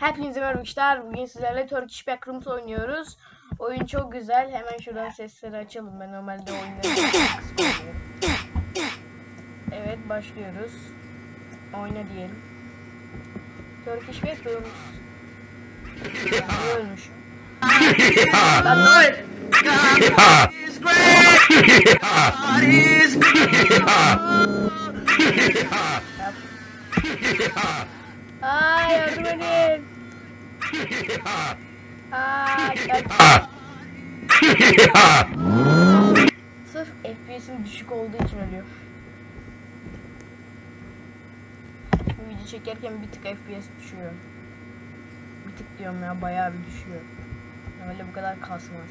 Hepinize merhaba arkadaşlar. Bugün sizlerle Turkish Backrooms oynuyoruz. Oyun çok güzel. Hemen şuradan sesleri açalım. Ben normalde oynuyorum. Evet başlıyoruz. Oyna diyelim. Turkish Backrooms. Lan ne oluyor? is great. God is Yap. Ay yardım edin. Kaç. Sırf FPS'im düşük olduğu için ölüyor. Bu video çekerken bir tık FPS düşüyor. Bir tık diyorum ya bayağı bir düşüyor. Öyle bu kadar kasmaz.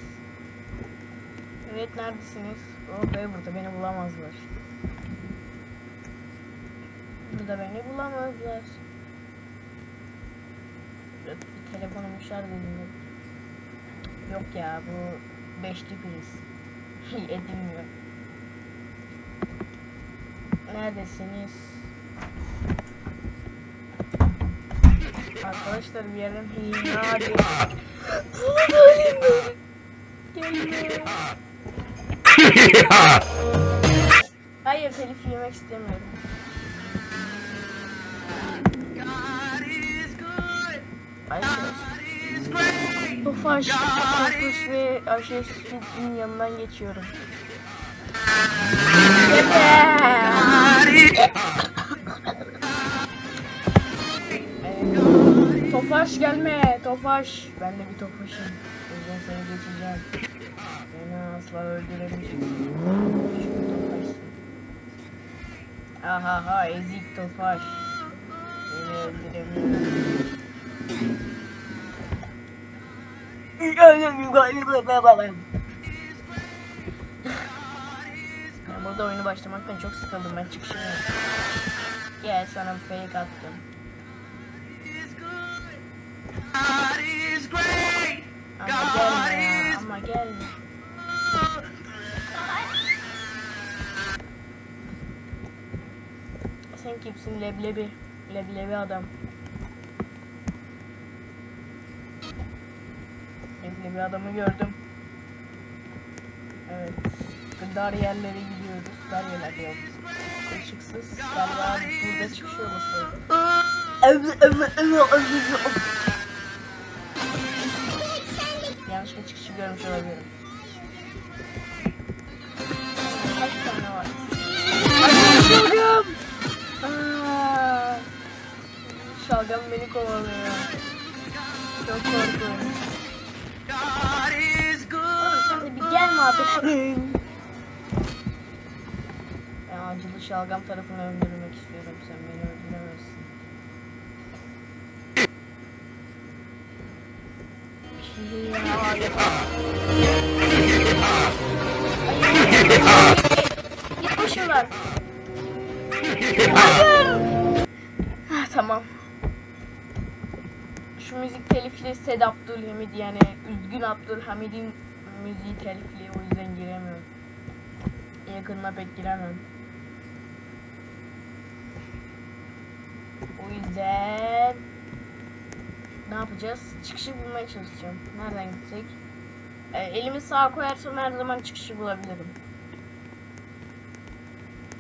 Evet neredesiniz? Oh be burada beni bulamazlar. Burada beni bulamazlar. Telefonum şarj edilmedi. Yok ya bu beşli priz. Edilmiyor. Neredesiniz? Arkadaşlar bir yerden hadi. Gelme. Hayır telif yemek istemiyorum. Tofaş, Tofaş ve Ayşe Süt'ün yanından geçiyorum. Evet. Tofaş gelme, Tofaş. Ben de bir Tofaş'ım. O yüzden seni geçeceğim. Beni asla öldüremeyeceksin. Çünkü. Aha ha ezik Tofaş. Beni öldüremiyor. Ben burada oyunu başlamaktan çok sıkıldım ben çıkışımı. Gel sana bir fake attım. God is great. Ama gelme ya, ama gelme. Sen kimsin leblebi? Leblebi adam. Leblebi adamı gördüm. Evet. Dar yerlere gidiyoruz. Dar yerler yok. Işıksız. Galiba burada çıkış olması. Yanlışlıkla çıkışı görmüş olabilirim. Kaç tane var? Şalgam! Şalgam beni kovalıyor. Çok korkunç. Gelme artık. Ben acılı şalgam tarafını öldürmek istiyorum. Sen beni öldüremezsin. Git başımdan. Hayır. Ah, tamam. Şu müzik telifli Sed Abdülhamid yani Üzgün Abdülhamid'in müziği telifli o yüzden giremiyorum. Yakınına pek giremem. O yüzden ne yapacağız? Çıkışı bulmaya çalışacağım. Nereden gitsek? Ee, elimi sağa koyarsam her zaman çıkışı bulabilirim.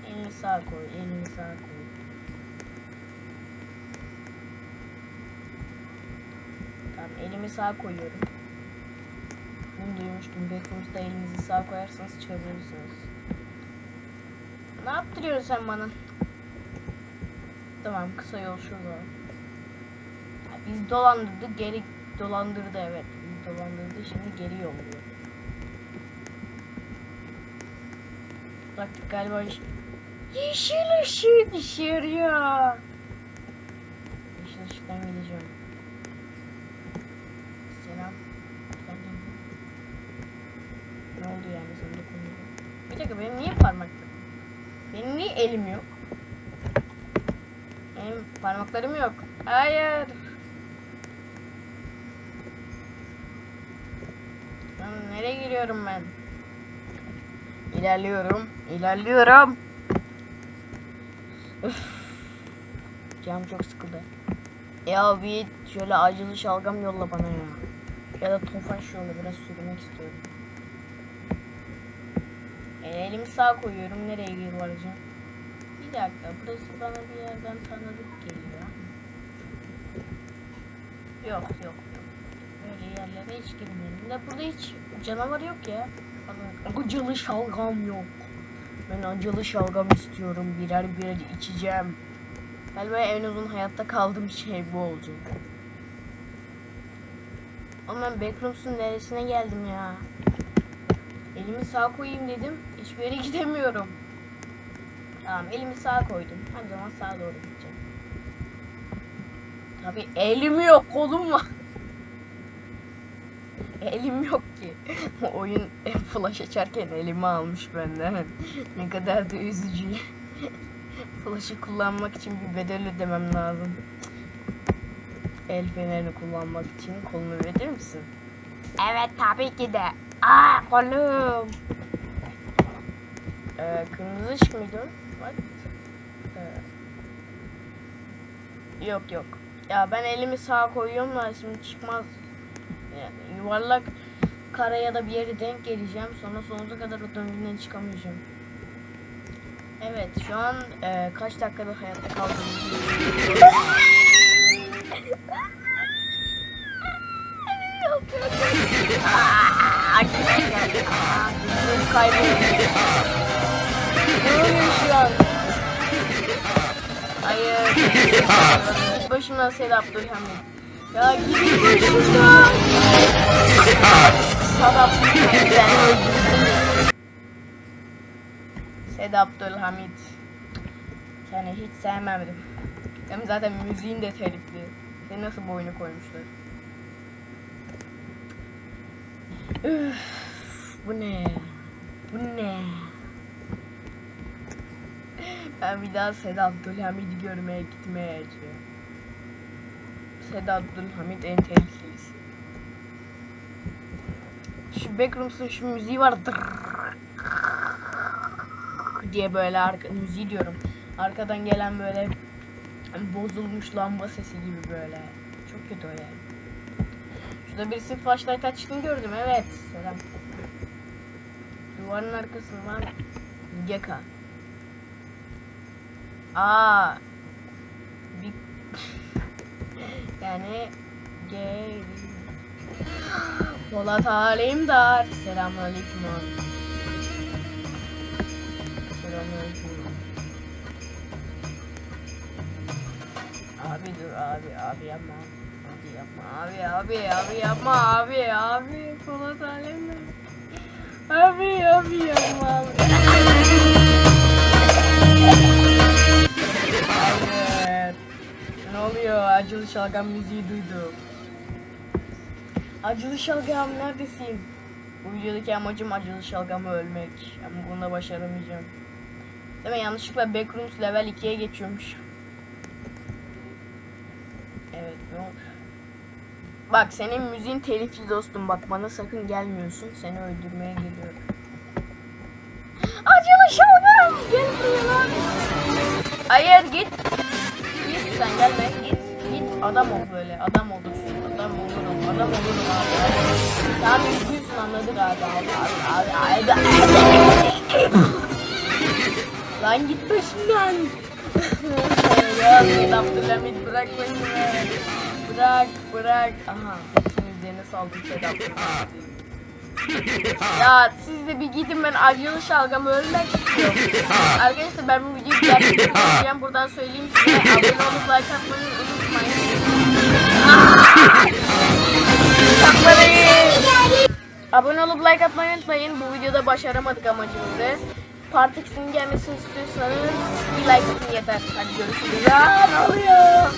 Elini sağa koy, elini sağa koy. Tamam, elimi sağa koyuyorum. Bunu duymuştum. Backrooms'da elinizi sağa koyarsanız çıkabilirsiniz. Ne yaptırıyorsun sen bana? Tamam, kısa yol şurada. Ha, biz dolandırdık, geri dolandırdı evet. Biz dolandırdı, şimdi geri yolluyor. Baktık galiba. Yeşil ışık işe yarıyor. Yeşil ışıktan gideceğim. Selam. Ne oldu yani sana dokundu? Bir dakika benim niye parmak Benim niye elim yok? Benim parmaklarım yok. Hayır. Lan nereye giriyorum ben? İlerliyorum. İlerliyorum. Üf. Canım çok sıkıldı. Ya bir şöyle acılı şalgam yolla bana ya. Ya da tofaş yolla biraz sürmek istiyorum. E, elimi sağ koyuyorum nereye varacağım? Bir dakika burası bana bir yerden tanıdık geliyor. Yok yok yok. Böyle yerlere hiç girmeyelim. De burada hiç canavar yok ya. Acılı şalgam yok. Ben acılı şalgam istiyorum. Birer birer içeceğim. Galiba en uzun hayatta kaldığım şey bu olacak. Ama ben Backrooms'un neresine geldim ya? Elimi sağ koyayım dedim. Hiçbir yere gidemiyorum. Tamam elimi sağ koydum. Her zaman sağa doğru gideceğim. Tabi elim yok kolum var. Elim yok ki. Oyun flash açarken elimi almış benden. ne kadar da üzücü. Flash'ı kullanmak için bir bedel ödemem lazım. El fenerini kullanmak için kolumu verir misin? Evet tabii ki de. Aa kolum. Ee, kırmızı ışık mıydı? What? Ee, yok yok. Ya ben elimi sağa koyuyorum da şimdi çıkmaz. Yani yuvarlak kara ya da bir yere denk geleceğim. Sonra sonsuza kadar o döngüden çıkamayacağım. Evet şu an e, kaç dakikada hayatta kaldığımızı Kayboldu. Ne oluyor şu an? Hayır. Git başımdan Sedat Abdülhamid. Ya gidin başımdan. Sedat Abdülhamid ben. Seni hiç sevmedim. Hem zaten müziğin de telifli. Seni nasıl bu oyunu koymuşlar? Üf, bu ne? Bu ne? Ben bir daha Sedat Abdülhamid'i görmeye gitmeyeceğim. Sedat Abdülhamid en tehlikelisi. Şu Backrooms'un şu müziği var. Diye böyle arka müziği diyorum. Arkadan gelen böyle bozulmuş lamba sesi gibi böyle. Çok kötü o yani. Şurada birisi flashlight açtığını gördüm evet. Selam. Duvarın arkasından Geka. Aa. Bir yani gay. Polat Alemdar. Selamünaleyküm. Selamünaleyküm. Abi dur abi abi yapma. Abi yapma abi abi abi yapma abi abi Polat Alemdar. Abi abi abi. Hayır. Ne oluyor? Acılı şalgam müziği duydum. Acılı şalgam neredesin? Bu videodaki amacım acılı şalgamı ölmek. Ama bunu da başaramayacağım. Değil mi? Yanlışlıkla Backrooms level 2'ye geçiyormuş. Evet ne oldu? Bak senin müziğin telifli dostum bak bana sakın gelmiyorsun. Seni öldürmeye geliyorum. Acılı şalgam! Gel buraya lan! Hayır git. Git sen gelme git. Git adam ol böyle adam olursun. Adam olurum adam olurum abi. Tamam üzgünsün anladık abi abi abi abi abi. Lan git başımdan. ya Seyyid Abdülhamid bırak beni. Bırak bırak. Aha hepsinin üzerine saldım Seyyid Abdülhamid. Ya siz de bir gidin ben acılı şalgamı ölmek istiyorum. Arkadaşlar ben bu videoyu gerçekten. Buradan söyleyeyim size. Abone olup like atmayı unutmayın. Abone olup like atmayı unutmayın. Bu videoda başaramadık amacımızı. Part 2'sinin gelmesini istiyorsanız bir like atın yeter. Hadi görüşürüz. Aa, ne oluyor?